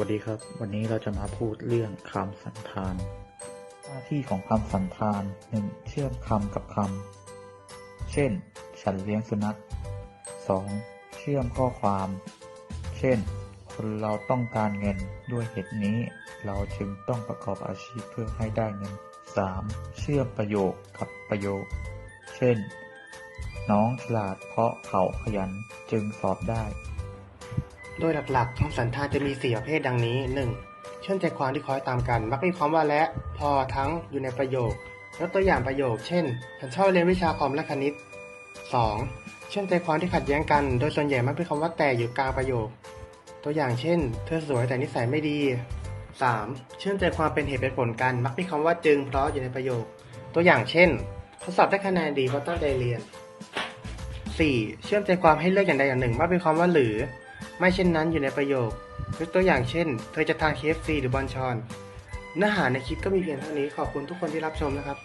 วัสดีครับ วันนี้เราจะมาพูดเรื่องคำสันธาน หน้าที่ของคำสันธานหนึ่งเชื่อมคำกับคำ เช่น ฉันเลี้ยงสุนัขสองเชื่อมข้อความ เช่น คนเราต้องการเงินด้วยเหตุนี้ เราจึงต้องประกอบอาชีพเพื่อให้ได้เงินสามเชื่อมประโยคกับประโยค เช่น น้องฉลาดเพราะเขาขยันจึงสอบได้ โดยหลักๆคำสันธานจะมี 4 ประเภทดังนี้ 1. เชื่อมใจความที่คล้อยตามกัน มักมีความว่าและ พอทั้งอยู่ในประโยคยกตัวอย่างประโยค เช่น ฉันชอบเรียนวิชาคอมและคณิต 2. เชื่อมใจความที่ขัดแย้งกัน โดยส่วนใหญ่มักเป็นคำว่าแต่อยู่กลางประโยค ตัวอย่างเช่น เธอสวยแต่นิสัยไม่ดี 3. เชื่อมใจความเป็นเหตุเป็นผลกัน มักมีคำว่าจึงเพราะอยู่ในประโยค ตัวอย่างเช่นทดสอบได้คะแนนดีเพราะตั้งใจเรียน 4. เชื่อมใจความให้เลือกอย่างใดอย่างหนึ่งมักเป็นคำว่าหรือ ไม่เช่นนั้นอยู่ในประโยคยกตัวอย่างเช่น เธอจะทาน KFC หรือบอลชอน เนื้อหาในคลิปก็มีเพียงเท่านี้ขอบคุณทุกคนที่รับชมนะครับ